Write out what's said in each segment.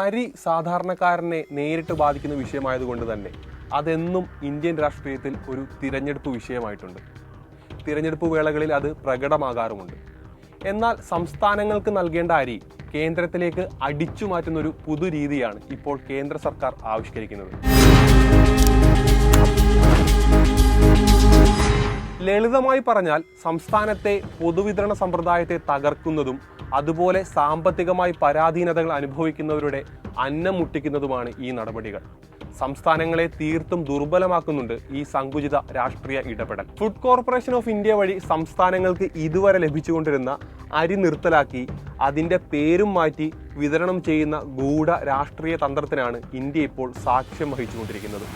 അരി സാധാരണക്കാരനെ നേരിട്ട് ബാധിക്കുന്ന വിഷയമായതുകൊണ്ട് തന്നെ അതെന്നും ഇന്ത്യൻ രാഷ്ട്രീയത്തിൽ ഒരു തിരഞ്ഞെടുപ്പ് വിഷയമായിട്ടുണ്ട്. തിരഞ്ഞെടുപ്പ് വേളകളിൽ അത് പ്രകടമാകാറുമുണ്ട്. എന്നാൽ സംസ്ഥാനങ്ങൾക്ക് നൽകേണ്ട അരി കേന്ദ്രത്തിലേക്ക് അടിച്ചു മാറ്റുന്ന ഒരു പുതു രീതിയാണ് ഇപ്പോൾ കേന്ദ്ര സർക്കാർ ആവിഷ്കരിക്കുന്നത്. ലളിതമായി പറഞ്ഞാൽ സംസ്ഥാനത്തെ പൊതുവിതരണ സമ്പ്രദായത്തെ തകർക്കുന്നതും അതുപോലെ സാമ്പത്തികമായി പരാധീനതകൾ അനുഭവിക്കുന്നവരുടെ അന്നം മുട്ടിക്കുന്നതുമാണ് ഈ നടപടികൾ. സംസ്ഥാനങ്ങളെ തീർത്തും ദുർബലമാക്കുന്നുണ്ട് ഈ സങ്കുചിത രാഷ്ട്രീയ ഇടപെടൽ. ഫുഡ് കോർപ്പറേഷൻ ഓഫ് ഇന്ത്യ വഴി സംസ്ഥാനങ്ങൾക്ക് ഇതുവരെ ലഭിച്ചുകൊണ്ടിരുന്ന അരി നിർത്തലാക്കി അതിന്റെ പേരും മാറ്റി വിതരണം ചെയ്യുന്ന ഗൂഢ രാഷ്ട്രീയ തന്ത്രത്തിനാണ് ഇന്ത്യ ഇപ്പോൾ സാക്ഷ്യം വഹിച്ചുകൊണ്ടിരിക്കുന്നത്.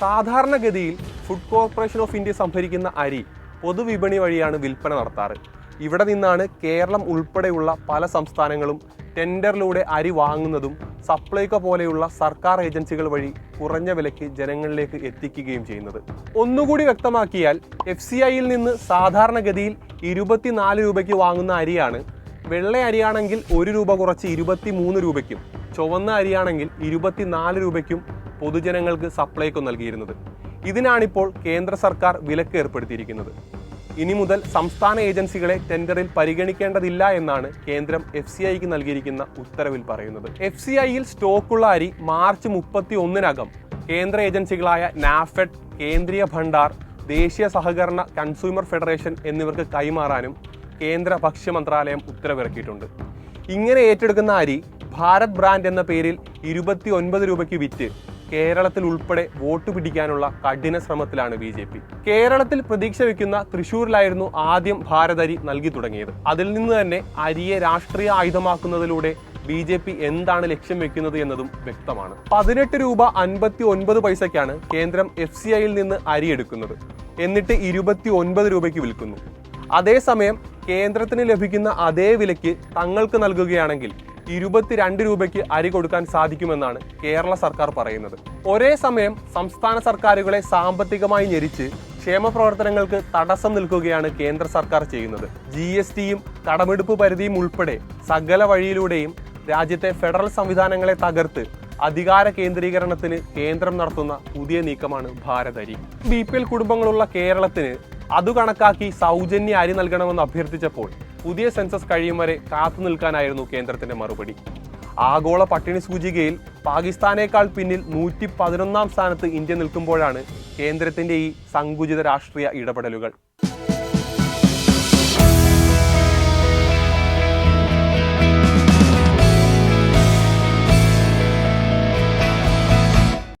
സാധാരണഗതിയിൽ ഫുഡ് കോർപ്പറേഷൻ ഓഫ് ഇന്ത്യ സംഭരിക്കുന്ന അരി പൊതുവിപണി വഴിയാണ് വിൽപ്പന നടത്താറ്. ഇവിടെ നിന്നാണ് കേരളം ഉൾപ്പെടെയുള്ള പല സംസ്ഥാനങ്ങളും ടെൻഡറിലൂടെ അരി വാങ്ങുന്നതും സപ്ലൈകോ പോലെയുള്ള സർക്കാർ ഏജൻസികൾ വഴി കുറഞ്ഞ വിലയ്ക്ക് ജനങ്ങളിലേക്ക് എത്തിക്കുകയും ചെയ്യുന്നത്. ഒന്നുകൂടി വ്യക്തമാക്കിയാൽ എഫ് സി ഐയിൽ നിന്ന് സാധാരണഗതിയിൽ ഇരുപത്തിനാല് രൂപയ്ക്ക് വാങ്ങുന്ന അരിയാണ് വെള്ള അരിയാണെങ്കിൽ ഒരു രൂപ കുറച്ച് ഇരുപത്തി മൂന്ന് രൂപയ്ക്കും ചുവന്ന അരിയാണെങ്കിൽ ഇരുപത്തിനാല് രൂപയ്ക്കും പൊതുജനങ്ങൾക്ക് സപ്ലൈകോ നൽകിയിരുന്നത്. ഇതിനാണിപ്പോൾ കേന്ദ്ര സർക്കാർ വിലക്ക് ഏർപ്പെടുത്തിയിരിക്കുന്നത്. ഇനി മുതൽ സംസ്ഥാന ഏജൻസികളെ ടെൻഡറിൽ പരിഗണിക്കേണ്ടതില്ല എന്നാണ് കേന്ദ്രം എഫ് സി ഐക്ക് നൽകിയിരിക്കുന്ന ഉത്തരവിൽ പറയുന്നത്. എഫ് സി ഐയിൽ സ്റ്റോക്കുള്ള അരി മാർച്ച് മുപ്പത്തി ഒന്നിനകം കേന്ദ്ര ഏജൻസികളായ നാഫെഡ് കേന്ദ്രീയ ഭണ്ഡാർ ദേശീയ സഹകരണ കൺസ്യൂമർ ഫെഡറേഷൻ എന്നിവർക്ക് കൈമാറാനും കേന്ദ്ര ഭക്ഷ്യ മന്ത്രാലയം ഉത്തരവിറക്കിയിട്ടുണ്ട്. ഇങ്ങനെ ഏറ്റെടുക്കുന്ന അരി ഭാരത് ബ്രാൻഡ് എന്ന പേരിൽ ഇരുപത്തി ഒൻപത് രൂപയ്ക്ക് വിറ്റ് കേരളത്തിൽ ഉൾപ്പെടെ വോട്ട് പിടിക്കാനുള്ള കഠിന ശ്രമത്തിലാണ് ബി ജെ പി. കേരളത്തിൽ പ്രതീക്ഷ വെക്കുന്ന തൃശൂരിലായിരുന്നു ആദ്യം ഭാരതരി നൽകി തുടങ്ങിയത്. അതിൽ നിന്ന് തന്നെ അരിയെ രാഷ്ട്രീയ ആയുധമാക്കുന്നതിലൂടെ ബി ജെ പി എന്താണ് ലക്ഷ്യം വെക്കുന്നത് എന്നതും വ്യക്തമാണ്. പതിനെട്ട് രൂപ അൻപത്തി ഒൻപത് പൈസയ്ക്കാണ് കേന്ദ്രം എഫ് സി ഐയിൽ നിന്ന് അരി എടുക്കുന്നത്. എന്നിട്ട് ഇരുപത്തി ഒൻപത് രൂപയ്ക്ക് വിൽക്കുന്നു. അതേസമയം കേന്ദ്രത്തിന് ലഭിക്കുന്ന അതേ വിലയ്ക്ക് തങ്ങൾക്ക് നൽകുകയാണെങ്കിൽ ഇരുപത്തിരണ്ട് രൂപയ്ക്ക് അരി കൊടുക്കാൻ സാധിക്കുമെന്നാണ് കേരള സർക്കാർ പറയുന്നത്. ഒരേ സമയം സംസ്ഥാന സർക്കാരുകളെ സാമ്പത്തികമായി ഞെരിച്ച് ക്ഷേമ പ്രവർത്തനങ്ങൾക്ക് തടസ്സം നിൽക്കുകയാണ് കേന്ദ്ര സർക്കാർ ചെയ്യുന്നത്. ജി എസ് ടിയും കടമെടുപ്പ് പരിധിയും ഉൾപ്പെടെ സകല വഴിയിലൂടെയും രാജ്യത്തെ ഫെഡറൽ സംവിധാനങ്ങളെ തകർത്ത് അധികാര കേന്ദ്രീകരണത്തിന് കേന്ദ്രം നടത്തുന്ന പുതിയ നീക്കമാണ് ഭാരതരി ബി പി എൽ കുടുംബങ്ങളുള്ള കേരളത്തിന് അതു കണക്കാക്കി സൗജന്യ അരി നൽകണമെന്ന് അഭ്യർത്ഥിച്ചപ്പോൾ പുതിയ സെൻസസ് കഴിയും വരെ കാത്തു നിൽക്കാനായിരുന്നു കേന്ദ്രത്തിന്റെ മറുപടി. ആഗോള പട്ടിണി സൂചികയിൽ പാകിസ്ഥാനേക്കാൾ പിന്നിൽ നൂറ്റി പതിനൊന്നാം സ്ഥാനത്ത് ഇന്ത്യ നിൽക്കുമ്പോഴാണ് കേന്ദ്രത്തിന്റെ ഈ സങ്കുചിത രാഷ്ട്രീയ ഇടപെടലുകൾ.